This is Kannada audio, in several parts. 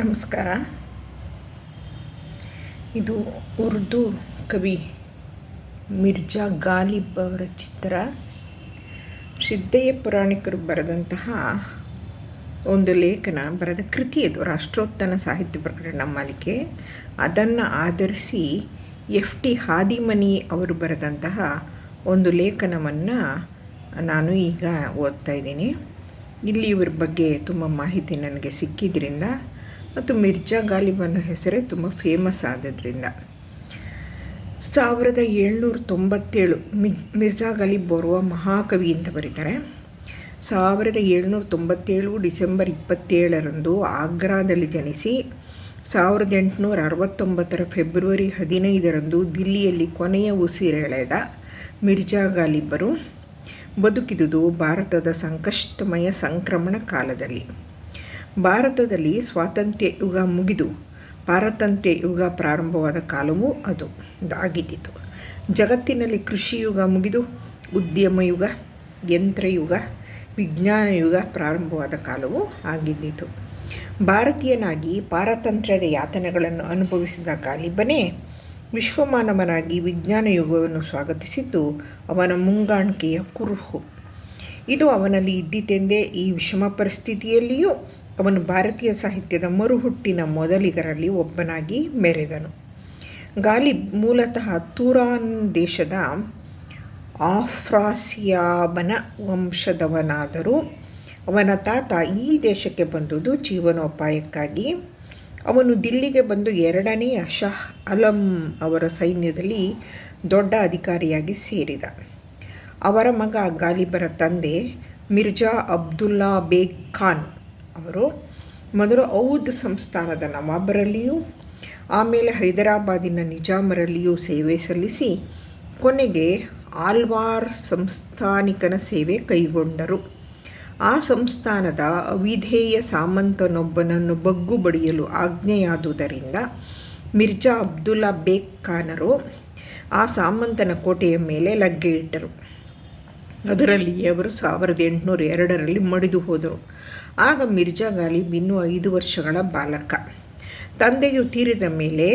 ನಮಸ್ಕಾರ. ಇದು ಉರ್ದು ಕವಿ ಮಿರ್ಜಾ ಗಾಲಿಬ್ ಅವರ ಚಿತ್ರ. ಸಿದ್ದಯ್ಯ ಪುರಾಣಿಕರು ಬರೆದಂತಹ ಒಂದು ಲೇಖನ, ಬರೆದ ಕೃತಿ ಅದು ರಾಷ್ಟ್ರೋತ್ತನ ಸಾಹಿತ್ಯ ಪ್ರಕಟಣಾ ಮಾಲಿಕೆ ಅದನ್ನು ಆಧರಿಸಿ ಎಫ್ ಟಿ ಹಾದಿಮನಿ ಅವರು ಬರೆದಂತಹ ಒಂದು ಲೇಖನವನ್ನು ನಾನು ಈಗ ಓದ್ತಾ ಇದ್ದೀನಿ. ಇಲ್ಲಿ ಇವ್ರ ಬಗ್ಗೆ ತುಂಬ ಮಾಹಿತಿ ನನಗೆ ಸಿಕ್ಕಿದ್ರಿಂದ ಮತ್ತು ಮಿರ್ಜಾ ಗಾಲಿಬ್ ಅನ್ನೋ ಹೆಸರೇ ತುಂಬ ಫೇಮಸ್ ಆದದ್ರಿಂದ. ಸಾವಿರದ ಏಳ್ನೂರ ತೊಂಬತ್ತೇಳು ಮಿ, ಮಿರ್ಜಾ ಗಾಲಿಬ್ ಬರುವ ಮಹಾಕವಿ ಅಂತ ಬರೀತಾರೆ. ಸಾವಿರದ ಏಳ್ನೂರ ತೊಂಬತ್ತೇಳು ಡಿಸೆಂಬರ್ ಇಪ್ಪತ್ತೇಳರಂದು ಆಗ್ರಾದಲ್ಲಿ ಜನಿಸಿ, ಸಾವಿರದ ಎಂಟುನೂರ ಅರವತ್ತೊಂಬತ್ತರ ಫೆಬ್ರವರಿ ಹದಿನೈದರಂದು ದಿಲ್ಲಿಯಲ್ಲಿ ಕೊನೆಯ ಉಸಿರೆಳೆದ ಮಿರ್ಜಾ ಗಾಲಿಬ್ಬರು ಬದುಕಿದುದು ಭಾರತದ ಸಂಕಷ್ಟಮಯ ಸಂಕ್ರಮಣ ಕಾಲದಲ್ಲಿ. ಭಾರತದಲ್ಲಿ ಸ್ವಾತಂತ್ರ್ಯ ಯುಗ ಮುಗಿದು ಪಾರತಂತ್ರ್ಯ ಯುಗ ಪ್ರಾರಂಭವಾದ ಕಾಲವೂ ಅದು. ಆಗಿದ್ದಿತು ಜಗತ್ತಿನಲ್ಲಿ ಕೃಷಿ ಯುಗ ಮುಗಿದು ಉದ್ಯಮ ಯುಗ ಯಂತ್ರಯುಗ ವಿಜ್ಞಾನ ಯುಗ ಪ್ರಾರಂಭವಾದ ಕಾಲವೂ ಆಗಿದ್ದಿತು. ಭಾರತೀಯನಾಗಿ ಪಾರತಂತ್ರ್ಯದ ಯಾತನೆಗಳನ್ನು ಅನುಭವಿಸಿದ ಕಾಲಿಬ್ಬನೇ ವಿಶ್ವಮಾನವನಾಗಿ ವಿಜ್ಞಾನ ಯುಗವನ್ನು ಸ್ವಾಗತಿಸಿದ್ದು ಅವನ ಮುಂಗಾಣಿಕೆಯ ಕುರುಹು. ಇದು ಅವನಲ್ಲಿ ಇದ್ದಿತೆಂದೇ ಈ ವಿಷಮ ಪರಿಸ್ಥಿತಿಯಲ್ಲಿಯೂ ಅವನು ಭಾರತೀಯ ಸಾಹಿತ್ಯದ ಮರುಹುಟ್ಟಿನ ಮೊದಲಿಗರಲ್ಲಿ ಒಬ್ಬನಾಗಿ ಮೆರೆದನು. ಗಾಲಿಬ್ ಮೂಲತಃ ತೂರಾನ್ ದೇಶದ ಆಫ್ರಾಸಿಯಾಬನ ವಂಶದವನಾದರೂ ಅವನ ತಾತ ಈ ದೇಶಕ್ಕೆ ಬಂದುದು ಜೀವನೋಪಾಯಕ್ಕಾಗಿ. ಅವನು ದಿಲ್ಲಿಗೆ ಬಂದು ಎರಡನೆಯ ಶಹ್ ಅಲಂ ಅವರ ಸೈನ್ಯದಲ್ಲಿ ದೊಡ್ಡ ಅಧಿಕಾರಿಯಾಗಿ ಸೇರಿದ. ಅವರ ಮಗ ಗಾಲಿಬರ ತಂದೆ ಮಿರ್ಜಾ ಅಬ್ದುಲ್ಲಾ ಬೇಗ್ ಖಾನ್ ಅವರು ಮೊದಲು ಔದ್ ಸಂಸ್ಥಾನದ ನವಾಬರಲ್ಲಿಯೂ, ಆಮೇಲೆ ಹೈದರಾಬಾದಿನ ನಿಜಾಮರಲ್ಲಿಯೂ ಸೇವೆ ಸಲ್ಲಿಸಿ, ಕೊನೆಗೆ ಆಲ್ವಾರ್ ಸಂಸ್ಥಾನಿಕನ ಸೇವೆ ಕೈಗೊಂಡರು. ಆ ಸಂಸ್ಥಾನದ ಅವಿಧೇಯ ಸಾಮಂತನೊಬ್ಬನನ್ನು ಬಗ್ಗು ಬಡಿಯಲು ಆಜ್ಞೆಯಾದುದರಿಂದ ಮಿರ್ಜಾ ಅಬ್ದುಲ್ಲಾ ಬೇಗ್ ಖಾನರು ಆ ಸಾಮಂತನ ಕೋಟೆಯ ಮೇಲೆ ಲಗ್ಗೆ ಇಟ್ಟರು. ಅದರಲ್ಲಿ ಅವರು ಸಾವಿರದ ಎಂಟುನೂರ ಎರಡರಲ್ಲಿ ಮಡಿದು ಹೋದರು. ಆಗ ಮಿರ್ಜಾ ಗಾಲಿಬ್ ಇನ್ನೂ ಐದು ವರ್ಷಗಳ ಬಾಲಕ. ತಂದೆಯು ತೀರಿದ ಮೇಲೆ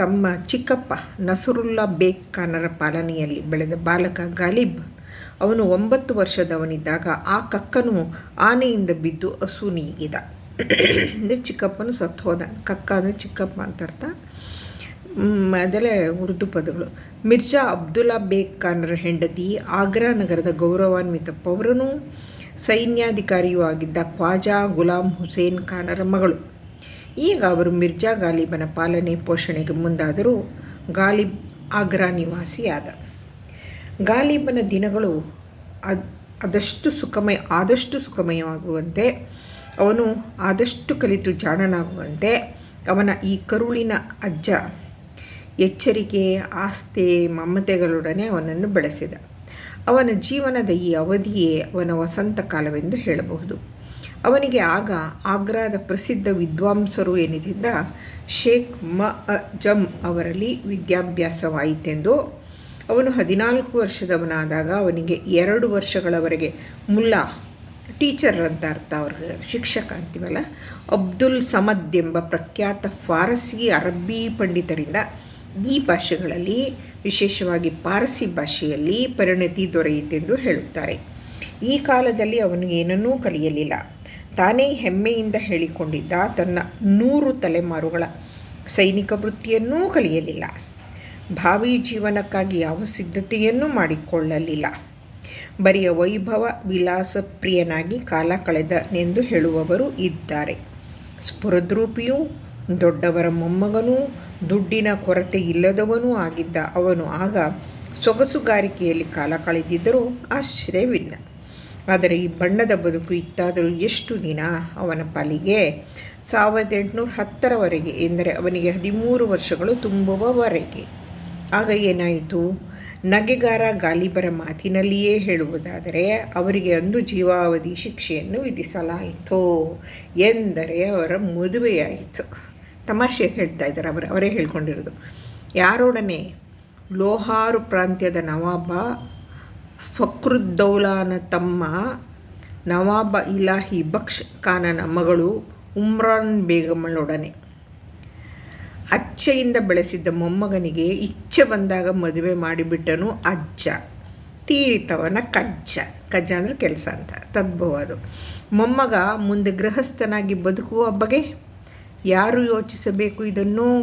ತಮ್ಮ ಚಿಕ್ಕಪ್ಪ ನಸರುಲ್ಲಾ ಬೇಗ್ ಖಾನರ ಪಾಲನೆಯಲ್ಲಿ ಬೆಳೆದ ಬಾಲಕ ಗಾಲಿಬ್, ಅವನು ಒಂಬತ್ತು ವರ್ಷದವನಿದ್ದಾಗ ಆ ಕಕ್ಕನು ಆನೆಯಿಂದ ಬಿದ್ದು ಹಸು ನೀಗಿದ ಅಂದರೆ ಚಿಕ್ಕಪ್ಪನು ಸತ್ತು ಹೋದ ಕಕ್ಕ ಅಂದರೆ ಚಿಕ್ಕಪ್ಪ ಅಂತ ಅರ್ಥ ಅದೆಲ್ಲ ಉರ್ದು ಪದಗಳು. ಮಿರ್ಜಾ ಅಬ್ದುಲ್ಲಾ ಬೇಗ್ ಖಾನ್ರ ಹೆಂಡತಿ ಆಗ್ರಾ ನಗರದ ಗೌರವಾನ್ವಿತ ಪೌರನು, ಸೈನ್ಯಾಧಿಕಾರಿಯೂ ಆಗಿದ್ದ ಖ್ವಾಜಾ ಗುಲಾಂ ಹುಸೇನ್ ಖಾನರ ಮಗಳು. ಈಗ ಅವರು ಮಿರ್ಜಾ ಗಾಲಿಬನ ಪಾಲನೆ ಪೋಷಣೆಗೆ ಮುಂದಾದರೂ ಗಾಲಿಬ್ ಆಗ್ರಾ ನಿವಾಸಿಯಾದ. ಗಾಲಿಬನ ದಿನಗಳು ಅದು, ಅದಷ್ಟು ಸುಖಮಯ, ಆದಷ್ಟು ಸುಖಮಯವಾಗುವಂತೆ, ಅವನು ಆದಷ್ಟು ಕಲಿತು ಜಾಣನಾಗುವಂತೆ, ಅವನ ಈ ಕರುಳಿನ ಅಜ್ಜ ಎಚ್ಚರಿಕೆ ಆಸ್ತೆ ಮಮತೆಗಳೊಡನೆ ಅವನನ್ನು ಬೆಳೆಸಿದ. ಅವನ ಜೀವನದ ಈ ಅವಧಿಯೇ ಅವನ ವಸಂತ ಕಾಲವೆಂದು ಹೇಳಬಹುದು. ಅವನಿಗೆ ಆಗ ಆಗ್ರಾದ ಪ್ರಸಿದ್ಧ ವಿದ್ವಾಂಸರು ಎನಿಸಿದ್ದ ಶೇಖ್ ಮ ಜಮ್ ಅವರಲ್ಲಿ ವಿದ್ಯಾಭ್ಯಾಸವಾಯಿತೆಂದು. ಅವನು ಹದಿನಾಲ್ಕು ವರ್ಷದವನಾದಾಗ ಅವನಿಗೆ ಎರಡು ವರ್ಷಗಳವರೆಗೆ ಮುಲ್ಲಾ, ಟೀಚರ್ ಅಂತ ಅರ್ಥ ಅವ್ರ ಶಿಕ್ಷಕ ಅಂತೀವಲ್ಲ, ಅಬ್ದುಲ್ ಸಮದ್ ಎಂಬ ಪ್ರಖ್ಯಾತ ಫಾರಸಿ ಅರಬ್ಬಿ ಪಂಡಿತರಿಂದ ಈ ಭಾಷೆಗಳಲ್ಲಿ, ವಿಶೇಷವಾಗಿ ಪಾರಸಿ ಭಾಷೆಯಲ್ಲಿ ಪರಿಣತಿ ದೊರೆಯಿತೆಂದು ಹೇಳುತ್ತಾರೆ. ಈ ಕಾಲದಲ್ಲಿ ಅವನು ಏನನ್ನೂ ಕಲಿಯಲಿಲ್ಲ. ತಾನೇ ಹೆಮ್ಮೆಯಿಂದ ಹೇಳಿಕೊಂಡಿದ್ದ ತನ್ನ ನೂರು ತಲೆಮಾರುಗಳ ಸೈನಿಕ ವೃತ್ತಿಯನ್ನೂ ಕಲಿಯಲಿಲ್ಲ. ಭಾವಿ ಜೀವನಕ್ಕಾಗಿ ಯಾವ ಸಿದ್ಧತೆಯನ್ನೂ ಮಾಡಿಕೊಳ್ಳಲಿಲ್ಲ. ಬರಿಯ ವೈಭವ ವಿಲಾಸ ಪ್ರಿಯನಾಗಿ ಕಾಲ ಕಳೆದನೆಂದು ಹೇಳುವವರು ಇದ್ದಾರೆ. ಸ್ಫುರದ್ರೂಪಿಯೂ, ದೊಡ್ಡವರ ಮೊಮ್ಮಗನೂ ದುಡ್ಡಿನ ಕೊರತೆ ಇಲ್ಲದವನೂ ಆಗಿದ್ದ ಅವನು ಆಗ ಸೊಗಸುಗಾರಿಕೆಯಲ್ಲಿ ಕಾಲ ಕಳೆದಿದ್ದರೂ ಆಶ್ಚರ್ಯವಿಲ್ಲ. ಆದರೆ ಈ ಬಣ್ಣದ ಬದುಕು ಇತ್ತಾದರೂ ಎಷ್ಟು ದಿನ ಅವನ ಪಾಲಿಗೆ? ಸಾವಿರದ ಎಂಟುನೂರ ಹತ್ತರವರೆಗೆ ಎಂದರೆ ಅವನಿಗೆ ಹದಿಮೂರು ವರ್ಷಗಳು ತುಂಬುವವರೆಗೆ. ಆಗ ಏನಾಯಿತು? ನಗೆಗಾರ ಗಾಲಿಬರ ಮಾತಿನಲ್ಲಿಯೇ ಹೇಳುವುದಾದರೆ, ಅವರಿಗೆ ಅಂದು ಜೀವಾವಧಿ ಶಿಕ್ಷೆಯನ್ನು ವಿಧಿಸಲಾಯಿತು ಎಂದರೆ ಅವರ ಮದುವೆಯಾಯಿತು. ತಮಾಷೆ ಹೇಳ್ತಾ ಇದ್ದಾರೆ ಅವರು, ಅವರೇ ಹೇಳ್ಕೊಂಡಿರೋದು. ಯಾರೊಡನೆ ಲೋಹಾರು ಪ್ರಾಂತ್ಯದ ನವಾಬ ಫಕ್ರುದ್ದೌಲಾನ ತಮ್ಮ ನವಾಬ ಇಲಾಹಿ ಬಕ್ಷ್ ಖಾನನ ಮಗಳು ಉಮ್ರಾನ್ ಬೇಗಮ್ಮಳೊಡನೆ ಅಚ್ಚೆಯಿಂದ ಬೆಳೆಸಿದ್ದ ಮೊಮ್ಮಗನಿಗೆ ಇಚ್ಛೆ ಬಂದಾಗ ಮದುವೆ ಮಾಡಿಬಿಟ್ಟನು ಅಜ್ಜ. ತೀರಿತವನ ಕಜ್ಜ. ಕಜ್ಜ ಅಂದರೆ ಕೆಲಸ ಅಂತ, ತದ್ಭವ ಅದು. ಮೊಮ್ಮಗ ಮುಂದೆ ಗೃಹಸ್ಥನಾಗಿ ಬದುಕುವ ಬಗೆ ಯಾರು ಯೋಚಿಸಬೇಕು? ಇದನ್ನು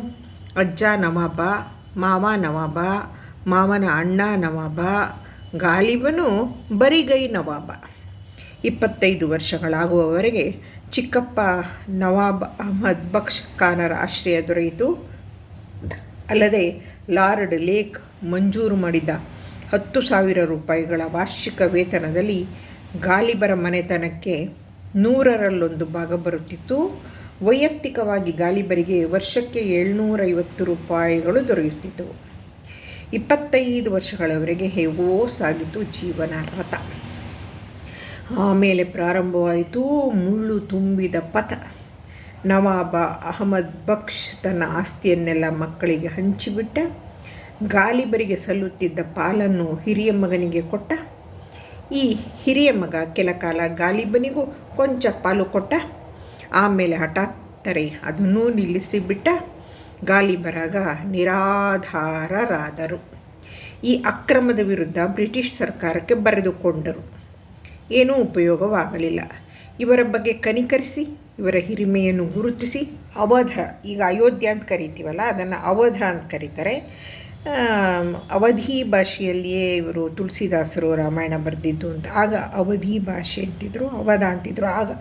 ಅಜ್ಜ ನವಾಬ, ಮಾವ ನವಾಬ, ಮಾವನ ಅಣ್ಣ ನವಾಬ, ಗಾಲಿಬನು ಬರಿಗೈ ನವಾಬ. ಇಪ್ಪತ್ತೈದು ವರ್ಷಗಳಾಗುವವರೆಗೆ ಚಿಕ್ಕಪ್ಪ ನವಾಬ್ ಅಹಮದ್ ಬಕ್ಷ್ ಖಾನರ ಆಶ್ರಯ ದೊರೆಯಿತು. ಅಲ್ಲದೆ ಲಾರ್ಡ್ ಲೇಕ್ ಮಂಜೂರು ಮಾಡಿದ ಹತ್ತು ಸಾವಿರ ರೂಪಾಯಿಗಳ ವಾರ್ಷಿಕ ವೇತನದಲ್ಲಿ ಗಾಲಿಬರ ಮನೆತನಕ್ಕೆ ನೂರರಲ್ಲೊಂದು ಭಾಗ ಬರುತ್ತಿತ್ತು. ವೈಯಕ್ತಿಕವಾಗಿ ಗಾಲಿಬರಿಗೆ ವರ್ಷಕ್ಕೆ ಏಳ್ನೂರೈವತ್ತು ರೂಪಾಯಿಗಳು ದೊರೆಯುತ್ತಿದ್ದವು ಇಪ್ಪತ್ತೈದು ವರ್ಷಗಳವರೆಗೆ ಹೇಗೋ ಸಾಗಿತು ಜೀವನ ರಥ. ಆಮೇಲೆ ಪ್ರಾರಂಭವಾಯಿತು ಮುಳ್ಳು ತುಂಬಿದ ಪಥ. ನವಾಬ ಅಹಮದ್ ಬಕ್ಷ್ ತನ್ನ ಆಸ್ತಿಯನ್ನೆಲ್ಲ ಮಕ್ಕಳಿಗೆ ಹಂಚಿಬಿಟ್ಟ, ಗಾಲಿಬರಿಗೆ ಸಲ್ಲುತ್ತಿದ್ದ ಪಾಲನ್ನು ಹಿರಿಯ ಮಗನಿಗೆ ಕೊಟ್ಟ. ಈ ಹಿರಿಯ ಮಗ ಕೆಲ ಕಾಲ ಗಾಲಿಬನಿಗೂ ಕೊಂಚ ಪಾಲು ಕೊಟ್ಟ. ಆಮೇಲೆ ಹಠಾತ್ತರೆ ಅದನ್ನೂ ನಿಲ್ಲಿಸಿಬಿಟ್ಟ ಗಾಲಿಬರಾಗ ನಿರಾಧಾರರಾದರು. ಈ ಅಕ್ರಮದ ವಿರುದ್ಧ ಬ್ರಿಟಿಷ್ ಸರ್ಕಾರಕ್ಕೆ ಬರೆದುಕೊಂಡರು. ಏನೂ ಉಪಯೋಗವಾಗಲಿಲ್ಲ. ಇವರ ಬಗ್ಗೆ ಕನಿಕರಿಸಿ, ಇವರ ಹಿರಿಮೆಯನ್ನು ಗುರುತಿಸಿ, ಅವಧ, ಈಗ ಅಯೋಧ್ಯ ಅಂತ ಕರಿತೀವಲ್ಲ, ಅದನ್ನು ಅವಧ ಅಂತ ಕರೀತಾರೆ. ಅವಧಿ ಭಾಷೆಯಲ್ಲಿಯೇ ಇವರು ತುಳಸಿದಾಸರು ರಾಮಾಯಣ ಬರೆದಿದ್ದು ಅಂತ. ಆಗ ಅವಧಿ ಭಾಷೆ ಅಂತಿದ್ರು, ಅವಧ ಅಂತಿದ್ರು. ಆಗ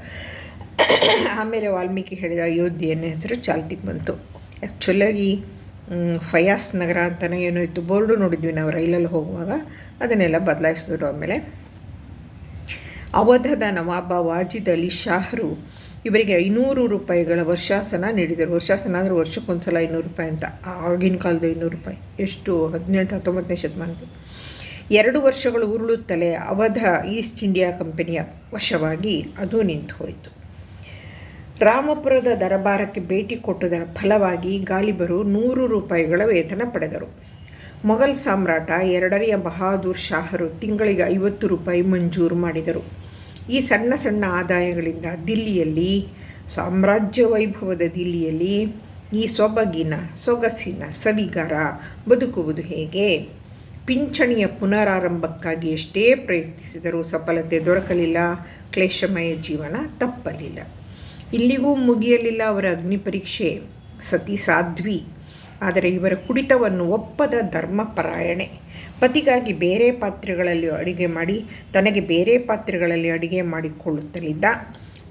ಆಮೇಲೆ ವಾಲ್ಮೀಕಿ ಹೇಳಿದ ಅಯೋಧ್ಯೆ ಅನ್ನೋ ಹೆಸರು ಚಾಲ್ತಿಗೆ ಬಂತು. ಆ್ಯಕ್ಚುಲಾಗಿ ಫಯಾಸ್ ನಗರ ಅಂತಲೇ ಏನೋ ಇತ್ತು. ಬೋರ್ಡು ನೋಡಿದ್ವಿ ನಾವು ರೈಲಲ್ಲಿ ಹೋಗುವಾಗ. ಅದನ್ನೆಲ್ಲ ಬದಲಾಯಿಸಿದ್ರು ಆಮೇಲೆ. ಅವಧದ ನವಾಬ ವಾಜಿದ್ ಅಲಿ ಶಾಹರು ಇವರಿಗೆ ಐನೂರು ರೂಪಾಯಿಗಳ ವರ್ಷಾಸನ ನೀಡಿದರು. ವರ್ಷಾಸನ ಅಂದರೆ ವರ್ಷಕ್ಕೊಂದು ಸಲ ಐನೂರು ರೂಪಾಯಿ ಅಂತ. ಆಗಿನ ಕಾಲದ ಐನೂರು ರೂಪಾಯಿ. ಎಷ್ಟು? ಹದಿನೆಂಟು, ಹತ್ತೊಂಬತ್ತನೇ ಶತಮಾನದ ಎರಡು ವರ್ಷಗಳು ಉರುಳುತ್ತಲೇ ಅವಧ ಈಸ್ಟ್ ಇಂಡಿಯಾ ಕಂಪನಿಯ ವಶವಾಗಿ ಅದು ನಿಂತು ಹೋಯಿತು. ರಾಮಪುರದ ದರಬಾರಕ್ಕೆ ಭೇಟಿ ಕೊಟ್ಟುದರ ಫಲವಾಗಿ ಗಾಲಿಬರು ನೂರು ರೂಪಾಯಿಗಳ ವೇತನ ಪಡೆದರು. ಮೊಘಲ್ ಸಾಮ್ರಾಟ ಎರಡನೆಯ ಬಹಾದೂರ್ ಶಾಹರು ತಿಂಗಳಿಗೆ ಐವತ್ತು ರೂಪಾಯಿ ಮಂಜೂರು ಮಾಡಿದರು. ಈ ಸಣ್ಣ ಸಣ್ಣ ಆದಾಯಗಳಿಂದ ದಿಲ್ಲಿಯಲ್ಲಿ, ಸಾಮ್ರಾಜ್ಯ ವೈಭವದ ದಿಲ್ಲಿಯಲ್ಲಿ ಈ ಸೊಬಗಿನ, ಸೊಗಸಿನ ಸವಿಗಾರ ಬದುಕುವುದು ಹೇಗೆ? ಪಿಂಚಣಿಯ ಪುನರಾರಂಭಕ್ಕಾಗಿ ಎಷ್ಟೇ ಪ್ರಯತ್ನಿಸಿದರೂ ಸಫಲತೆ ದೊರಕಲಿಲ್ಲ, ಕ್ಲೇಶಮಯ ಜೀವನ ತಪ್ಪಲಿಲ್ಲ. ಇಲ್ಲಿಗೂ ಮುಗಿಯಲಿಲ್ಲ ಅವರ ಅಗ್ನಿ ಪರೀಕ್ಷೆ. ಸತಿ ಸಾಧ್ವಿ. ಆದರೆ ಇವರ ಕುಡಿತವನ್ನು ಒಪ್ಪದ ಧರ್ಮಪರಾಯಣೆ. ಪತಿಗಾಗಿ ಬೇರೆ ಪಾತ್ರೆಗಳಲ್ಲಿ ಅಡುಗೆ ಮಾಡಿ, ತನಗೆ ಬೇರೆ ಪಾತ್ರೆಗಳಲ್ಲಿ ಅಡುಗೆ ಮಾಡಿಕೊಳ್ಳುತ್ತಲಿದ್ದ.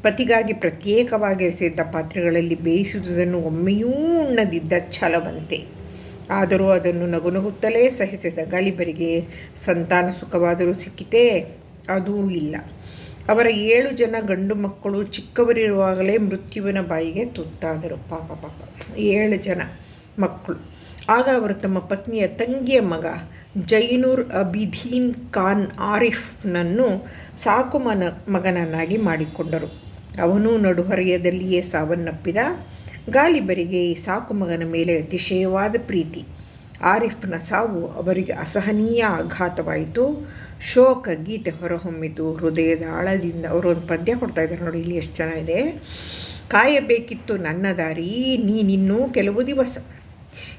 ಪತಿಗಾಗಿ ಪ್ರತ್ಯೇಕವಾಗಿ ಎಸೆದ ಪಾತ್ರೆಗಳಲ್ಲಿ ಬೇಯಿಸುವುದನ್ನು ಒಮ್ಮೆಯೂ ಉಣ್ಣದಿದ್ದ ಛಲವಂತೆ. ಆದರೂ ಅದನ್ನು ನಗುನಗುತ್ತಲೇ ಸಹಿಸಿದ ಗಾಲಿಬರಿಗೆ ಸಂತಾನ ಸುಖವಾದರೂ ಸಿಕ್ಕಿತೇ? ಅದೂ ಇಲ್ಲ. ಅವರ ಏಳು ಜನ ಗಂಡು ಮಕ್ಕಳು ಚಿಕ್ಕವರಿರುವಾಗಲೇ ಮೃತ್ಯುವಿನ ಬಾಯಿಗೆ ತುತ್ತಾದರು. ಪಾಪ ಪಾಪ ಏಳು ಜನ ಮಕ್ಕಳು. ಆಗ ಅವರು ತಮ್ಮ ಪತ್ನಿಯ ತಂಗಿಯ ಮಗ ಜೈನೂರ್ ಅಬಿಧೀನ್ ಖಾನ್ ಆರಿಫ್ನನ್ನು ಸಾಕು ಮನ, ಮಗನನ್ನಾಗಿ ಮಾಡಿಕೊಂಡರು. ಅವನೂ ನಡುಹರೆಯದಲ್ಲಿಯೇ ಸಾವನ್ನಪ್ಪಿದ ಗಾಲಿಬರಿಗೆ ಈ ಸಾಕು ಮಗನ ಮೇಲೆ ಅತಿಶಯವಾದ ಪ್ರೀತಿ. ಆರಿಫ್ನ ಸಾವು ಅವರಿಗೆ ಅಸಹನೀಯ ಆಘಾತವಾಯಿತು. ಶೋಕ, ಗೀತೆ ಹೊರಹೊಮ್ಮಿತು. ಹೃದಯದ ಆಳದಿಂದ ಅವರು ಒಂದು ಪದ್ಯ ಕೊಡ್ತಾ ಇದ್ದಾರೆ ನೋಡಿ, ಇಲ್ಲಿ ಎಷ್ಟು ಚೆನ್ನಾಗಿದೆ ಕಾಯಬೇಕಿತ್ತು ನನ್ನ ದಾರಿ, ನೀನಿನ್ನೂ ಕೆಲವು ದಿವಸ.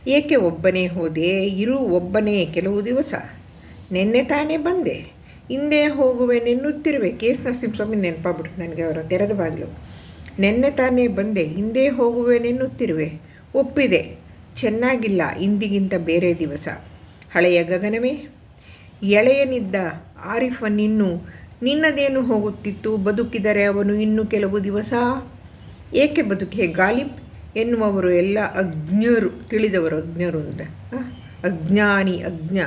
ಏಕೆ ಒಬ್ಬನೇ ಹೋದೆ? ಇರು ಒಬ್ಬನೇ ಕೆಲವು ದಿವಸ. ನಿನ್ನೆ ತಾನೇ ಬಂದೆ. ಹಿಂದೆ ಹೋಗುವೆ, ನೆನ್ನುತ್ತಿರುವೆ. ಕೆ. ಎಸ್. ನರಸಿಂಹಸ್ವಾಮಿ ನೆನಪಾಗ್ಬಿಡ್ತು ನನಗೆ ಅವರ ತೆರೆದ ಬಾಗಿಲು. ನೆನ್ನೆ ತಾನೇ ಬಂದೆ, ಹಿಂದೆ ಹೋಗುವೆ, ನೆನ್ನುತ್ತಿರುವೆ. ಒಪ್ಪಿದೆ. ಚೆನ್ನಾಗಿಲ್ಲ, ಇಂದಿಗಿಂತ ಬೇರೆ ದಿವಸ. ಹಳೆಯ ಗಗನವೇ. ಎಳೆಯನಿದ್ದ ಆರಿಫನಿನ್ನು ನಿನ್ನದೇನು ಹೋಗುತ್ತಿತ್ತು? ಬದುಕಿದರೆ ಅವನು ಇನ್ನು ಕೆಲವು ದಿವಸ? ಏಕೆ ಬದುಕೆ? ಗಾಲಿಬ್ ಎನ್ನುವವರು ಎಲ್ಲ ಅಜ್ಞರು, ತಿಳಿದವರು ಅಜ್ಞರು ಅಂದರೆ ಅಜ್ಞಾನಿ, ಅಜ್ಞ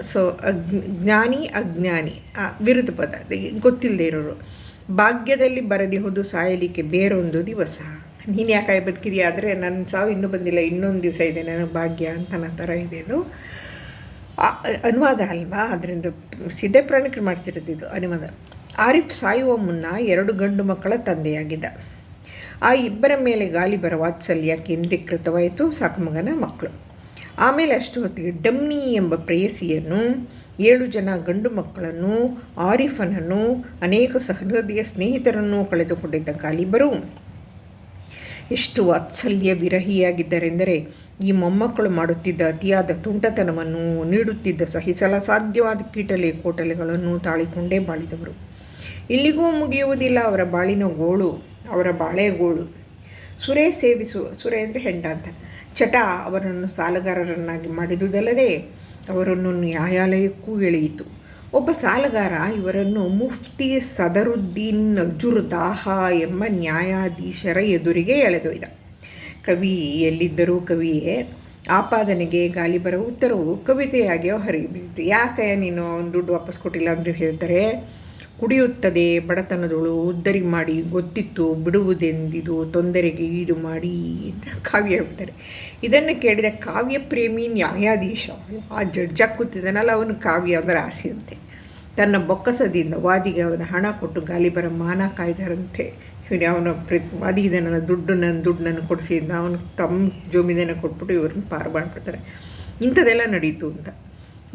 ಸೊ, ಅಜ್ಞ, ಜ್ಞಾನಿ, ಅಜ್ಞಾನಿ ವಿರುದ್ಧ ಪದ ಗೊತ್ತಿಲ್ಲದೆ ಇರೋರು. ಭಾಗ್ಯದಲ್ಲಿ ಬರದಿಹುದು ಸಾಯಲಿಕ್ಕೆ ಬೇರೊಂದು ದಿವಸ. ನೀನು ಯಾಕೆ ಬದುಕಿದೆಯಾ ಆದರೆ ನನ್ನ ಸಾವು ಇನ್ನೂ ಬಂದಿಲ್ಲ, ಇನ್ನೊಂದು ದಿವಸ ಇದೆ, ನನಗೆ ಭಾಗ್ಯ ಅಂತ ನನ್ನ ಥರ ಇದೆ ಅದು. ಅನುವಾದ ಅಲ್ವಾ? ಅದರಿಂದ ಸಿದ್ಧ ಪ್ರಾಣಿಕರು ಮಾಡ್ತಿರೋದು ಇದು, ಅನುವಾದ. ಆರಿಫ್ ಸಾಯುವ ಮುನ್ನ ಎರಡು ಗಂಡು ಮಕ್ಕಳ ತಂದೆಯಾಗಿದ್ದ. ಆ ಇಬ್ಬರ ಮೇಲೆ ಗಾಲಿ ಬರ ವಾತ್ಸಲ್ಯ ಕೇಂದ್ರೀಕೃತವಾಯಿತು, ಸಾಕು ಮಗನ ಮಕ್ಕಳು. ಆಮೇಲೆ ಅಷ್ಟು ಹೊತ್ತಿಗೆ ಡಮ್ನಿ ಎಂಬ ಪ್ರೇಯಸಿಯನ್ನು, ಏಳು ಜನ ಗಂಡು ಮಕ್ಕಳನ್ನು, ಆರಿಫನನ್ನು, ಅನೇಕ ಸಹೃದಯ ಸ್ನೇಹಿತರನ್ನು ಕಳೆದುಕೊಂಡಿದ್ದ ಗಾಲಿಬರು ಎಷ್ಟು ವಾತ್ಸಲ್ಯ ವಿರಹಿಯಾಗಿದ್ದರೆಂದರೆ ಈ ಮೊಮ್ಮಕ್ಕಳು ಮಾಡುತ್ತಿದ್ದ ಅತಿಯಾದ ತುಂಟತನವನ್ನು ನೀಡುತ್ತಿದ್ದ ಸಹಿಸಲ ಸಾಧ್ಯವಾದ ಕೀಟಲೆ ಕೋಟಲೆಗಳನ್ನು ತಾಳಿಕೊಂಡೇ ಬಾಳಿದವರು. ಇಲ್ಲಿಗೂ ಮುಗಿಯುವುದಿಲ್ಲ ಅವರ ಬಾಳಿನ ಗೋಳು, ಅವರ ಬಾಳೆಗೋಳು ಸುರೇ ಸೇವಿಸುವ ಸುರೆ ಅಂದರೆ ಹೆಂಡ ಅಂತ. ಚಟ ಅವರನ್ನು ಸಾಲಗಾರರನ್ನಾಗಿ ಮಾಡಿದುದಲ್ಲದೆ ಅವರನ್ನು ನ್ಯಾಯಾಲಯಕ್ಕೂ ಎಳೆಯಿತು. ಒಬ್ಬ ಸಾಲಗಾರ, ಇವರನ್ನು ಮುಫ್ತಿ ಸದರುದ್ದೀನ್ ನಜುರ್ ದಾಹಾ ಎಂಬ ನ್ಯಾಯಾಧೀಶರ ಎದುರಿಗೆ ಎಳೆದೊಯ್ದ. ಕವಿ ಎಲ್ಲಿದ್ದರೂ ಕವಿಯೇ, ಆಪಾದನೆಗೆ ಗಾಲಿಬರ ಉತ್ತರವು ಕವಿತೆಯಾಗಿಯೋ ಹೊರಗೆ ಯಾಕೆ ನೀನು ದುಡ್ಡು ವಾಪಸ್ ಕೊಟ್ಟಿಲ್ಲ ಅಂದರೆ ಹೇಳ್ತಾರೆ ಕುಡಿಯುತ್ತದೆ. ಬಡತನದಳು ಉದ್ದರಿ ಮಾಡಿ, ಗೊತ್ತಿತ್ತು ಬಿಡುವುದೆಂದಿದು ತೊಂದರೆಗೆ ಈಡು ಮಾಡಿ ಅಂತ ಕಾವ್ಯ ಹೇಳ್ತಾರೆ ಇದನ್ನು ಕೇಳಿದ ಕಾವ್ಯ ಪ್ರೇಮಿ ನ್ಯಾಯಾಧೀಶ, ಆ ಜಡ್ಜ ಕೂತಿದ್ದಾನಲ್ಲ ಅವನು ಕಾವ್ಯ ಅಂದರೆ ಆಸೆಯಂತೆ. ತನ್ನ ಬೊಕ್ಕಸದಿಂದ ವಾದಿಗೆ ಅವನ ಹಣ ಕೊಟ್ಟು ಗಾಲಿಬರ ಮಾನ ಕಾಯ್ದಾರಂತೆ. ಇವನು ಅವನ ಪ್ರ ವಾದಿಗೆ ನನ್ನ ದುಡ್ಡು ನನ್ನ ದುಡ್ಡು ನನ್ನ ಅವನು ತಮ್ಮ ಜೋಮಿದನ ಕೊಟ್ಬಿಟ್ಟು ಇವ್ರನ್ನ ಪಾರು ಮಾಡ್ಬಿಡ್ತಾರೆ. ಇಂಥದ್ದೆಲ್ಲ ನಡೀತು ಅಂತ.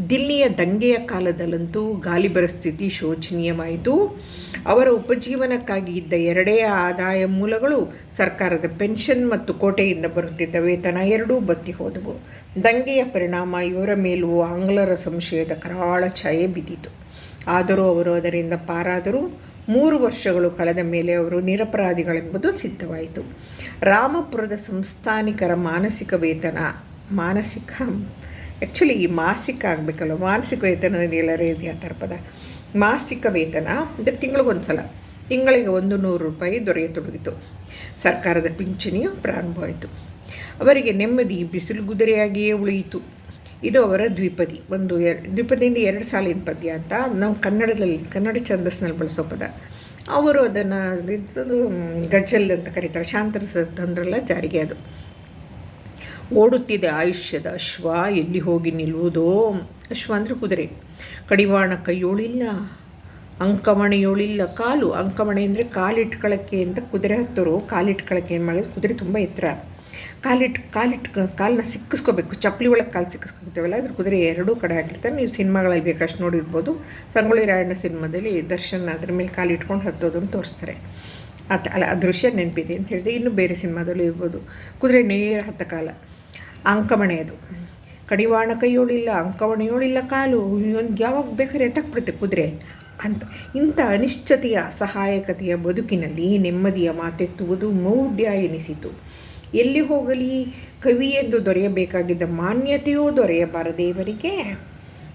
ದಿಲ್ಲಿಯ ದಂಗೆಯ ಕಾಲದಲ್ಲಂತೂ ಗಾಲಿಬರ ಸ್ಥಿತಿ ಶೋಚನೀಯವಾಯಿತು. ಅವರ ಉಪಜೀವನಕ್ಕಾಗಿ ಇದ್ದ ಎರಡೇ ಆದಾಯ ಮೂಲಗಳು ಸರ್ಕಾರದ ಪೆನ್ಷನ್ ಮತ್ತು ಕೋಟೆಯಿಂದ ಬರುತ್ತಿದ್ದ ವೇತನ ಎರಡೂ ಬತ್ತಿ ಹೋದವು. ದಂಗೆಯ ಪರಿಣಾಮ ಇವರ ಮೇಲೂ ಆಂಗ್ಲರ ಸಂಶಯದ ಕರಾಳ ಛಾಯೆ ಬಿದ್ದಿತು. ಆದರೂ ಅವರು ಅದರಿಂದ ಪಾರಾದರೂ ಮೂರು ವರ್ಷಗಳು ಕಳೆದ ಮೇಲೆ ಅವರು ನಿರಪರಾಧಿಗಳೆಂಬುದು ಸಿದ್ಧವಾಯಿತು. ರಾಮಪುರದ ಸಂಸ್ಥಾನಿಕರ ಮಾನಸಿಕ ವೇತನ, ಮಾನಸಿಕ ಆ್ಯಕ್ಚುಲಿ ಈ ಮಾಸಿಕ ಆಗಬೇಕಲ್ಲ ಮಾನಸಿಕ ವೇತನದಲ್ಲಿ ಎಲ್ಲರೂ ಇದೆಯಾ ಥರ ಪದ ಮಾಸಿಕ ವೇತನ ಅಂದರೆ ತಿಂಗಳಿಗೊಂದು ಸಲ ತಿಂಗಳಿಗೆ ಒಂದು ನೂರು ರೂಪಾಯಿ ದೊರೆಯತೊಡಗಿತು ಸರ್ಕಾರದ ಪಿಂಚಣಿಯು ಪ್ರಾರಂಭವಾಯಿತು ಅವರಿಗೆ ನೆಮ್ಮದಿ, ಬಿಸಿಲು, ಗುದುರೆಯಾಗಿಯೇ ಉಳಿಯಿತು. ಇದು ಅವರ ದ್ವಿಪದಿ. ಒಂದು ಎರಡು ದ್ವಿಪದಿಯಿಂದ ಎರಡು ಸಾಲಿನ ಪದ್ಯ ಅಂತ ನಾವು ಕನ್ನಡದಲ್ಲಿ, ಕನ್ನಡ ಛಂದಸ್ನಲ್ಲಿ ಬಳಸೋ ಪದ. ಅವರು ಅದನ್ನು ಗಜ್ಜಲ್ ಅಂತ ಕರೀತಾರೆ. ಶಾಂತರ ತಂದ್ರಲ್ಲ ಜಾರಿಗೆ ಅದು. ಓಡುತ್ತಿದೆ ಆಯುಷ್ಯದ ಅಶ್ವ, ಎಲ್ಲಿ ಹೋಗಿ ನಿಲ್ಲುವುದೋ? ಅಶ್ವ ಅಂದರೆ ಕುದುರೆ. ಕಡಿವಾಣ ಕೈಯೋಳಿಲ್ಲ, ಅಂಕಮಣೆಯೋಳಿಲ್ಲ ಕಾಲು. ಅಂಕಮಣೆ ಅಂದರೆ ಕಾಲಿಟ್ಕೊಳ್ಳೋಕ್ಕೆ ಅಂತ ಕುದುರೆ ಹತ್ತೋರು ಕಾಲಿಟ್ಕೊಳ್ಳೋಕ್ಕೆ ಏನು ಮಾಡಿದ್ರು? ಕುದುರೆ ತುಂಬ ಎತ್ತರ. ಕಾಲಿಟ್ಟು ಕಾಲಿಟ್ಟು ಕಾಲನ್ನ ಸಿಕ್ಕಿಸ್ಕೋಬೇಕು. ಚಪ್ಪಲಿ ಒಳಗೆ ಕಾಲು ಸಿಕ್ಕಿಸ್ಕೊತೀವಲ್ಲ? ಅದ್ರ ಕುದುರೆ ಎರಡೂ ಕಡೆ ಆಗಿರ್ತಾರೆ ನೀವು ಸಿನಿಮಾಗಳಲ್ಲಿ ಬೇಕಷ್ಟು ನೋಡಿರ್ಬೋದು. ಸಂಗೊಳ್ಳಿ ರಾಯಣ್ಣ ಸಿನಿಮಾದಲ್ಲಿ ದರ್ಶನ್ ಅದ್ರ ಮೇಲೆ ಕಾಲಿಟ್ಕೊಂಡು ಹತ್ತೋದನ್ನು ತೋರಿಸ್ತಾರೆ. ಆತ ಅಲ್ಲ, ಆ ದೃಶ್ಯ ನೆನಪಿದೆ ಅಂತ ಹೇಳಿದೆ. ಇನ್ನೂ ಬೇರೆ ಸಿನಿಮಾದಲ್ಲೂ ಇರ್ಬೋದು. ಕುದುರೆ ನೇರ ಹತ್ತ ಕಾಲ ಅಂಕಮಣೆ ಅದು ಕಡಿವಾಣ ಕೈಯೋಳಿಲ್ಲ, ಅಂಕಮಣೆಯೋಳಿಲ್ಲ ಕಾಲು ಒಂದು ಯಾವಾಗ ಬೇಕಾದ್ರೆ ಎತ್ತಾಕ್ಬಿಡುತ್ತೆ ಕುದುರೆ ಅಂತ. ಇಂಥ ಅನಿಶ್ಚತೆಯ ಸಹಾಯಕತೆಯ ಬದುಕಿನಲ್ಲಿ ನೆಮ್ಮದಿಯ ಮಾತೆತ್ತುವುದು ಮೌಢ್ಯ ಎನಿಸಿತು. ಎಲ್ಲಿ ಹೋಗಲಿ ಕವಿ ಎಂದು ದೊರೆಯಬೇಕಾಗಿದ್ದ ಮಾನ್ಯತೆಯೂ ದೊರೆಯಬಾರದೆ ಇವರಿಗೆ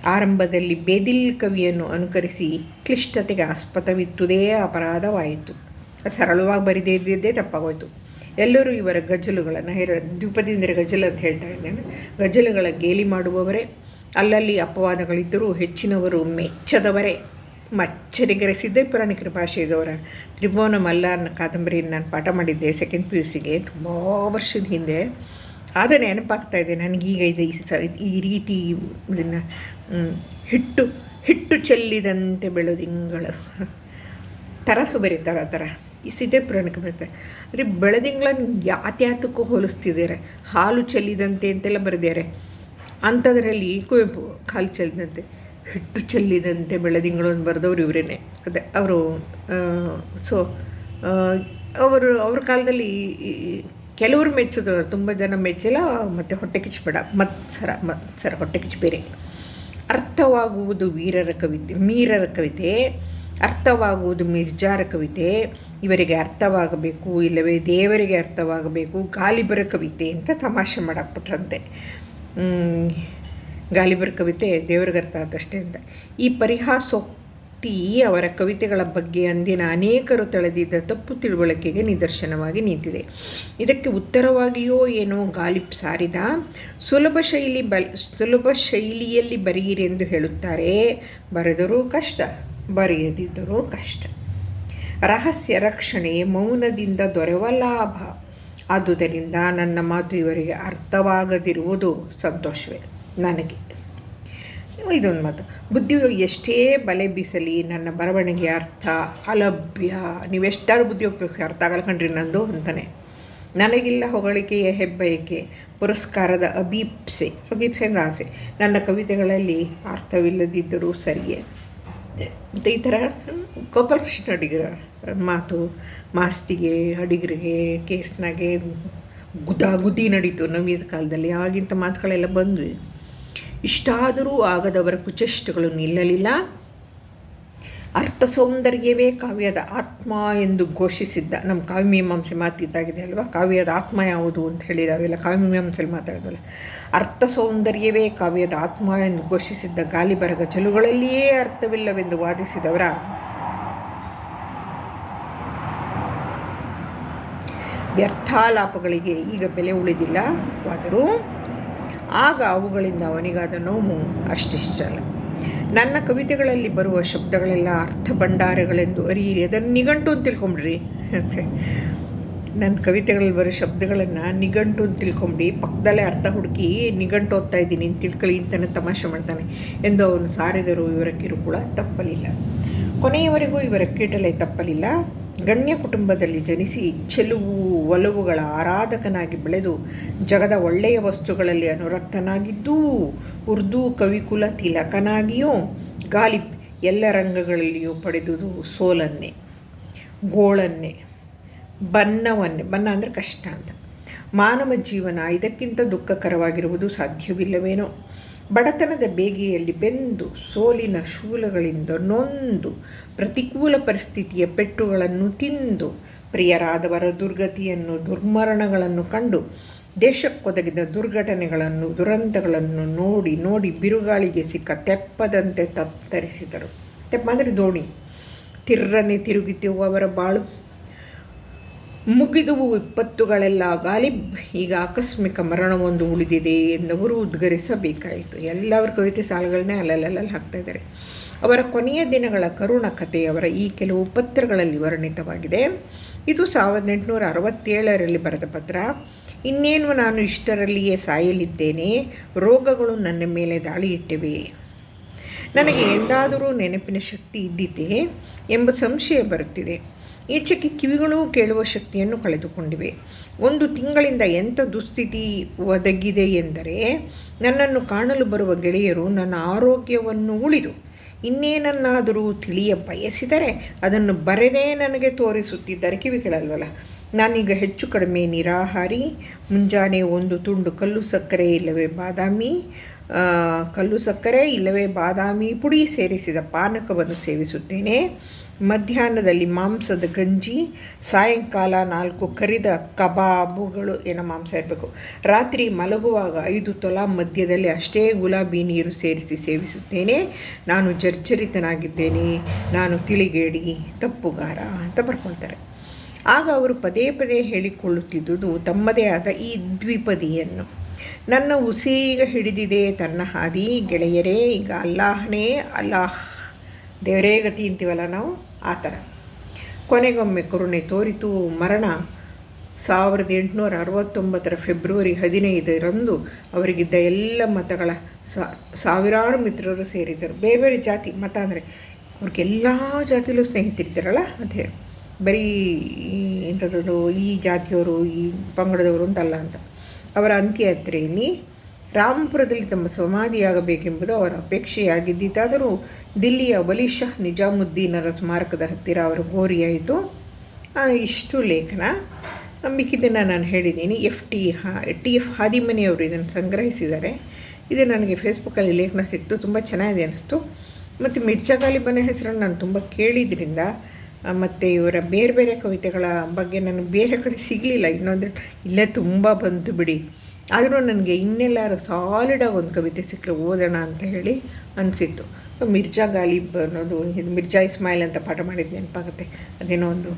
ಆರಂಭದಲ್ಲಿ ಬೇದಿಲ್ ಕವಿಯನ್ನು ಅನುಕರಿಸಿ ಕ್ಲಿಷ್ಟತೆಗೆ ಆಸ್ಪದವಿತ್ತುದೇ ಅಪರಾಧವಾಯಿತು. ಸರಳವಾಗಿ ಬರಿದೇ ಇದ್ದಿದ್ದೇ ತಪ್ಪಾಗೋಯ್ತು. ಎಲ್ಲರೂ ಇವರ ಗಜಲುಗಳನ್ನು ಹೇರ ದ್ವಿಪದಿಂದರೆ ಗಜಲ ಅಂತ ಹೇಳ್ತಾ ನಾನು ಗಜಲುಗಳ ಗೇಲಿ ಮಾಡುವವರೇ, ಅಲ್ಲಲ್ಲಿ ಅಪವಾದಗಳಿದ್ದರೂ ಹೆಚ್ಚಿನವರು ಮೆಚ್ಚದವರೇ. ಮಚ್ಚರಿಗರಿಸಿದ್ದೇ ಪುರಾಣಿಕರ ಭಾಷೆಯವರ ತ್ರಿಭುವನ ಮಲ್ಲ ಅನ್ನೋ ಕಾದಂಬರಿಯನ್ನು ನಾನು ಪಾಠ ಮಾಡಿದ್ದೆ ಸೆಕೆಂಡ್ ಪಿ ಯು ಸಿಗೆ ತುಂಬ ವರ್ಷದ ಹಿಂದೆ. ಆದರೆ ನೆನಪಾಗ್ತಾ ಇದೆ, ನನಗೀಗ ಇದು ಈ ಸ, ಈ ರೀತಿ ಇದನ್ನು ಹಿಟ್ಟು ಹಿಟ್ಟು ಚೆಲ್ಲಿದಂತೆ ಬೆಳದಿಂಗಳು ತರಸು ಬರೀತಾರೆ ಆ ಥರ. ಈ ಸಿದ್ದೆ ಪುರಾಣಕ್ಕೆ ಬರುತ್ತೆ. ಅಂದರೆ ಬೆಳೆದಿಂಗಳನ್ನು ಯಾತ್ಯಾತಕ್ಕೂ ಹೋಲಿಸ್ತಿದ್ದಾರೆ. ಹಾಲು ಚೆಲ್ಲಿದಂತೆ ಅಂತೆಲ್ಲ ಬರೆದಿದ್ದಾರೆ. ಅಂಥದ್ರಲ್ಲಿ ಕುವೆಂಪು ಕಾಲು ಚೆಲ್ಲಿದಂತೆ. ಹಿಟ್ಟು ಚೆಲ್ಲಿದಂತೆ ಬೆಳದಿಂಗಳು ಅಂತ ಬರೆದವ್ರು ಇವರೇನೆ. ಅದೇ, ಅವರು ಸೊ ಅವರು, ಅವ್ರ ಕಾಲದಲ್ಲಿ ಕೆಲವರು ಮೆಚ್ಚಿದ್ರು. ತುಂಬ ಜನ ಮೆಚ್ಚಿಲ್ಲ, ಮತ್ತು ಹೊಟ್ಟೆ ಕಿಚ್ಚಬೇಡ ಮತ್ಸರ ಮತ್ಸರ, ಹೊಟ್ಟೆ ಕಿಚ್ಚು ಬೇರೆ. ಅರ್ಥವಾಗುವುದು ವೀರರ ಕವಿತೆ, ಮೀರರ ಕವಿತೆ. ಅರ್ಥವಾಗುವುದು ಮಿರ್ಜಾರ ಕವಿತೆ ಇವರಿಗೆ ಅರ್ಥವಾಗಬೇಕು, ಇಲ್ಲವೇ ದೇವರಿಗೆ ಅರ್ಥವಾಗಬೇಕು ಗಾಲಿಬರ ಕವಿತೆ ಅಂತ ತಮಾಷೆ ಮಾಡಾಕ್ಬಿಟ್ರಂತೆ. ಗಾಲಿಬರ ಕವಿತೆ ದೇವರಿಗೆ ಅರ್ಥ ಆದಷ್ಟೇ ಅಂತ. ಈ ಪರಿಹಾಸೋಕ್ತಿ ಅವರ ಕವಿತೆಗಳ ಬಗ್ಗೆ ಅಂದಿನ ಅನೇಕರು ತಳೆದಿದ್ದ ತಪ್ಪು ತಿಳುವಳಿಕೆಗೆ ನಿದರ್ಶನವಾಗಿ ನಿಂತಿದೆ. ಇದಕ್ಕೆ ಉತ್ತರವಾಗಿಯೋ ಏನೋ ಗಾಲಿಬ್ ಸಾರಿದ, ಸುಲಭ ಶೈಲಿ ಬಲ್ ಸುಲಭ ಶೈಲಿಯಲ್ಲಿ ಬರೆಯಿರೆಂದು ಹೇಳುತ್ತಾರೆ, ಬರೆದರೂ ಕಷ್ಟ. ಬರೆಯದಿದ್ದರೂ ಕಷ್ಟ. ರಹಸ್ಯ ರಕ್ಷಣೆ ಮೌನದಿಂದ ದೊರೆವ ಲಾಭ. ಆದುದರಿಂದ ನನ್ನ ಮಾತು ಇವರಿಗೆ ಅರ್ಥವಾಗದಿರುವುದು ಸಂತೋಷವೇ ನನಗೆ. ಇದೊಂದು ಮಾತು. ಬುದ್ಧಿಯು ಎಷ್ಟೇ ಬಲೆ ಬೀಸಲಿ ನನ್ನ ಬರವಣಿಗೆ ಅರ್ಥ ಅಲಭ್ಯ. ನೀವೆಷ್ಟಾರು ಬುದ್ಧಿ ಉಪಯೋಗಿಸಿ ಅರ್ಥ ಆಗಲ್ಲ ಕಣ್ರಿ ನಂದು ಅಂತಾನೆ. ನನಗಿಲ್ಲ ಹೊಗಳಿಕೆಯ ಹೆಬ್ಬಯಕೆ, ಪುರಸ್ಕಾರದ ಅಭೀಪ್ಸೆ ಅಭೀಪ್ಸೆ ಅಂದರೆ ಆಸೆ. ನನ್ನ ಕವಿತೆಗಳಲ್ಲಿ ಅರ್ಥವಿಲ್ಲದಿದ್ದರೂ ಸರಿಯೇ. ಮತ್ತು ಈ ಥರ ಗೋಪಾಲಕೃಷ್ಣ ಅಡಿಗರ ಮಾತು, ಮಾಸ್ತಿಗೆ, ಅಡಿಗರಿಗೆ, ಕೇಸ್ನಾಗೆ ಗುದಾಗುದಿ ನಡೀತು ನವೀದ ಕಾಲದಲ್ಲಿ. ಆವಾಗಿಂಥ ಮಾತುಗಳೆಲ್ಲ ಬಂದ್ವಿ. ಇಷ್ಟಾದರೂ ಆಗದವರ ಕುಚೇಷ್ಟಗಳು ನಿಲ್ಲಲಿಲ್ಲ. ಅರ್ಥ ಸೌಂದರ್ಯವೇ ಕಾವ್ಯದ ಆತ್ಮ ಎಂದು ಘೋಷಿಸಿದ್ದ. ನಮ್ಮ ಕಾವ್ಯಮೀಮಾಂಸೆ ಮಾತಿದ್ದಾಗಿದೆ ಅಲ್ವಾ? ಕಾವ್ಯದ ಆತ್ಮ ಯಾವುದು ಅಂತ ಹೇಳಿ ನಾವೆಲ್ಲ ಕಾವ್ಯಮೀಮಾಂಸೆಲಿ ಮಾತಾಡೋದಲ್ಲ. ಅರ್ಥ ಸೌಂದರ್ಯವೇ ಕಾವ್ಯದ ಆತ್ಮ ಎಂದು ಘೋಷಿಸಿದ್ದ ಗಾಲಿ ಬರಗ ಚಲುಗಳಲ್ಲಿಯೇ ಅರ್ಥವಿಲ್ಲವೆಂದು ವಾದಿಸಿದವರ. ವ್ಯರ್ಥಾಲಾಪಗಳಿಗೆ ಈಗ ಬೆಲೆ ಉಳಿದಿಲ್ಲವಾದರೂ ಆಗ ಅವುಗಳಿಂದ ಅವನಿಗಾದ ನೋವು ಅಷ್ಟಿಷ್ಟಲ್ಲ. ನನ್ನ ಕವಿತೆಗಳಲ್ಲಿ ಬರುವ ಶಬ್ದಗಳೆಲ್ಲ ಅರ್ಥ ಭಂಡಾರಗಳೆಂದು ಅರಿಯಿರಿ. ಅದನ್ನು ನಿಘಂಟು ಅಂತ ತಿಳ್ಕೊಂಬಿಡ್ರಿ. ನನ್ನ ಕವಿತೆಗಳಲ್ಲಿ ಬರೋ ಶಬ್ದಗಳನ್ನು ನಿಘಂಟು ಅಂತ ತಿಳ್ಕೊಂಬಿಡಿ. ಪಕ್ಕದಲ್ಲೇ ಅರ್ಥ ಹುಡುಕಿ ನಿಘಂಟು ಓದ್ತಾ ಇದ್ದೀನಿ ಅಂತ ತಿಳ್ಕೊಳ್ಳಿ ಅಂತಲೇ ತಮಾಷೆ ಮಾಡ್ತಾನೆ ಎಂದು ಅವನು ಸಾರಿದರು ಇವರ ಕಿರುಕುಳ ತಪ್ಪಲಿಲ್ಲ. ಕೊನೆಯವರೆಗೂ ಇವರ ಕೀಟಲೆ ತಪ್ಪಲಿಲ್ಲ. ಗಣ್ಯ ಕುಟುಂಬದಲ್ಲಿ ಜನಿಸಿ ಚೆಲುವು ಒಲವುಗಳ ಆರಾಧಕನಾಗಿ ಬೆಳೆದು ಜಗದ ಒಳ್ಳೆಯ ವಸ್ತುಗಳಲ್ಲಿ ಅನುರಕ್ತನಾಗಿದ್ದೂ, ಉರ್ದು ಕವಿಕುಲ ತಿಲಕನಾಗಿಯೂ ಗಾಲಿಬ್ ಎಲ್ಲ ರಂಗಗಳಲ್ಲಿಯೂ ಪಡೆದುದು ಸೋಲನ್ನೇ, ಗೋಳನ್ನೆ, ಬನ್ನವನ್ನೇ. ಬನ್ನ ಅಂದರೆ ಕಷ್ಟ ಅಂತ. ಮಾನವ ಜೀವನ ಇದಕ್ಕಿಂತ ದುಃಖಕರವಾಗಿರುವುದು ಸಾಧ್ಯವಿಲ್ಲವೇನೋ. ಬಡತನದ ಬೇಗೆಯಲ್ಲಿ ಬೆಂದು ಸೋಲಿನ ಶೂಲಗಳಿಂದ ನೊಂದು ಪ್ರತಿಕೂಲ ಪರಿಸ್ಥಿತಿಯ ಪೆಟ್ಟುಗಳನ್ನು ತಿಂದು ಪ್ರಿಯರಾದವರ ದುರ್ಗತಿಯನ್ನು, ದುರ್ಮರಣಗಳನ್ನು ಕಂಡು ದೇಶಕ್ಕೊದಗಿದ ದುರ್ಘಟನೆಗಳನ್ನು, ದುರಂತಗಳನ್ನು ನೋಡಿ ನೋಡಿ ಬಿರುಗಾಳಿಗೆ ಸಿಕ್ಕ ತೆಪ್ಪದಂತೆ ತತ್ತರಿಸಿದರು. ತೆಪ್ಪ ಅಂದರೆ ದೋಣಿ. ತಿರ್ರನೆ ತಿರುಗಿತು ಅವರ ಬಾಳು. ಮುಗಿದುವು ವಿಪತ್ತುಗಳೆಲ್ಲ ಗಾಲಿಬ್ ಈಗ ಆಕಸ್ಮಿಕ ಮರಣವೊಂದು ಉಳಿದಿದೆ ಎಂದವರು ಉದ್ಗರಿಸಬೇಕಾಯಿತು. ಎಲ್ಲವರ ಕವಿತೆ ಸಾಲುಗಳನ್ನೇ ಅಲ್ಲಲ್ಲಲ್ಲಿ ಹಾಕ್ತಾ ಇದ್ದಾರೆ. ಅವರ ಕೊನೆಯ ದಿನಗಳ ಕರುಣ ಕಥೆ ಅವರ ಈ ಕೆಲವು ಪತ್ರಗಳಲ್ಲಿ ವರ್ಣಿತವಾಗಿದೆ. ಇದು ಸಾವಿರದ ಎಂಟುನೂರ ಅರವತ್ತೇಳರಲ್ಲಿ ಬರೆದ ಪತ್ರ. ಇನ್ನೇನು ನಾನು ಇಷ್ಟರಲ್ಲಿಯೇ ಸಾಯಲಿದ್ದೇನೆ? ರೋಗಗಳು ನನ್ನ ಮೇಲೆ ದಾಳಿ ಇಟ್ಟಿವೆ ನನಗೆ ಎಂದಾದರೂ ನೆನಪಿನ ಶಕ್ತಿ ಇದ್ದಿದೆ ಎಂಬ ಸಂಶಯ ಬರುತ್ತಿದೆ. ಈಚೆಗೆ ಕಿವಿಗಳು ಕೇಳುವ ಶಕ್ತಿಯನ್ನು ಕಳೆದುಕೊಂಡಿವೆ. ಒಂದು ತಿಂಗಳಿಂದ ಎಂಥ ದುಸ್ಥಿತಿ ಒದಗಿದೆ ಎಂದರೆ, ನನ್ನನ್ನು ಕಾಣಲು ಬರುವ ಗೆಳೆಯರು ನನ್ನ ಆರೋಗ್ಯವನ್ನು ಉಳಿದು ಇನ್ನೇನನ್ನಾದರೂ ತಿಳಿಯ ಬಯಸಿದರೆ ಅದನ್ನು ಬರೆದೇ ನನಗೆ ತೋರಿಸುತ್ತಿದ್ದಾರೆ ಕಿವಿಗಳಲ್ವಲ್ಲ. ನಾನೀಗ ಹೆಚ್ಚು ಕಡಿಮೆ ನಿರಾಹಾರಿ, ಮುಂಜಾನೆ ಒಂದು ತುಂಡು ಕಲ್ಲು ಸಕ್ಕರೆ ಇಲ್ಲವೇ ಬಾದಾಮಿ ಕಲ್ಲು ಸಕ್ಕರೆ ಇಲ್ಲವೇ ಬಾದಾಮಿ ಪುಡಿ ಸೇರಿಸಿದ ಪಾನಕವನ್ನು ಸೇವಿಸುತ್ತೇನೆ. ಮಧ್ಯಾಹ್ನದಲ್ಲಿ ಮಾಂಸದ ಗಂಜಿ, ಸಾಯಂಕಾಲ ನಾಲ್ಕು ಕರಿದ ಕಬಾಬುಗಳು, ಏನೋ ಮಾಂಸ ಇರಬೇಕು. ರಾತ್ರಿ ಮಲಗುವಾಗ ಐದು ತೊಲ ಮಧ್ಯದಲ್ಲಿ ಅಷ್ಟೇ ಗುಲಾಬಿ ನೀರು ಸೇರಿಸಿ ಸೇವಿಸುತ್ತೇನೆ. ನಾನು ಜರ್ಜರಿತನಾಗಿದ್ದೇನೆ. ನಾನು ತಿಳಿಗೇಡಿ, ತಪ್ಪುಗಾರ ಅಂತ ಬರ್ಕೊಳ್ತಾರೆ ಆಗ ಅವರು ಪದೇ ಪದೇ ಹೇಳಿಕೊಳ್ಳುತ್ತಿದ್ದುದು ತಮ್ಮದೇ ಆದ ಈ ದ್ವಿಪದಿಯನ್ನು. ನನ್ನ ಉಸಿರೀಗ ಹಿಡಿದಿದೆ, ತನ್ನ ಹಾದಿ ಗೆಳೆಯರೇ, ಈಗ ಅಲ್ಲಾಹನೇ, ಅಲ್ಲಾಹ್. ದೇವರೇ, ಗತಿ ಅಂತೀವಲ್ಲ ನಾವು? ಆ ಥರ. ಕೊನೆಗೊಮ್ಮೆ ಕರುಣೆ ತೋರಿತು. ಮರಣ ಸಾವಿರದ ಎಂಟುನೂರ ಅರವತ್ತೊಂಬತ್ತರ ಫೆಬ್ರವರಿ ಹದಿನೈದರಂದು ಅವರಿಗಿದ್ದ ಎಲ್ಲ ಮತಗಳ ಸಾವಿರಾರು ಮಿತ್ರರು ಸೇರಿದ್ದರು. ಬೇರೆ ಬೇರೆ ಜಾತಿ, ಮತ ಅಂದರೆ ಅವ್ರಿಗೆಲ್ಲ ಜಾತಿಲೂ ಸ್ನೇಹಿತರಿದ್ದಾರಲ್ಲ? ಅದೇ ಬರೀ ಎಂಥದ್ದು ಈ ಜಾತಿಯವರು, ಈ ಪಂಗಡದವರು ಅಂತಲ್ಲ ಅಂತ. ಅವರ ಅಂತ್ಯಯಾತ್ರೆಯಲ್ಲಿ ರಾಮಪುರದಲ್ಲಿ ತಮ್ಮ ಸಮಾಧಿಯಾಗಬೇಕೆಂಬುದು ಅವರ ಅಪೇಕ್ಷೆಯಾಗಿದ್ದಿತ್ತಾದರೂ ದಿಲ್ಲಿಯ ಬಲಿಷ ನಿಜಾಮುದ್ದೀನರ ಸ್ಮಾರಕದ ಹತ್ತಿರ ಅವರ ಗೋರಿಯಾಯಿತು ಇಷ್ಟು ಲೇಖನ. ಮಿಕ್ಕಿದ್ದನ್ನು ನಾನು ಹೇಳಿದ್ದೀನಿ. ಎಫ್ ಟಿ ಹಾ ಟಿ ಎಫ್ ಹಾದಿಮನಿಯವರು ಇದನ್ನು ಸಂಗ್ರಹಿಸಿದ್ದಾರೆ. ಇದು ನನಗೆ ಫೇಸ್ಬುಕ್ಕಲ್ಲಿ ಲೇಖನ ಸಿಕ್ತು. ತುಂಬ ಚೆನ್ನಾಗಿದೆ ಅನ್ನಿಸ್ತು ಮತ್ತು ಮಿರ್ಜಾ ಗಾಲಿಬನ ಹೆಸರನ್ನು ನಾನು ತುಂಬ ಕೇಳಿದ್ರಿಂದ ಮತ್ತು ಇವರ ಬೇರೆ ಬೇರೆ ಕವಿತೆಗಳ ಬಗ್ಗೆ ನನಗೆ ಬೇರೆ ಕಡೆ ಸಿಗಲಿಲ್ಲ. ಇನ್ನೊಂದು ಇಲ್ಲೇ ತುಂಬ ಬಂತು ಬಿಡಿ. ಆದರೂ ನನಗೆ ಇನ್ನೆಲ್ಲರೂ ಸಾಲಿಡಾಗಿ ಒಂದು ಕವಿತೆ ಸಿಕ್ಕರೆ ಓದೋಣ ಅಂತ ಹೇಳಿ ಅನಿಸಿತ್ತು. ಮಿರ್ಜಾ ಗಾಲಿಬ್ ಅನ್ನೋದು, ಇದು ಮಿರ್ಜಾ ಇಸ್ಮಾಯಿಲ್ ಅಂತ ಪಾಠ ಮಾಡಿದ್ದು ನೆನಪಾಗುತ್ತೆ. ಅದೇನೋ ಒಂದು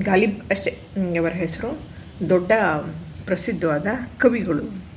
ಗಾಲಿಬ್ ಅಷ್ಟೇ ಅವರ ಹೆಸರು. ದೊಡ್ಡ ಪ್ರಸಿದ್ಧವಾದ ಕವಿಗಳು.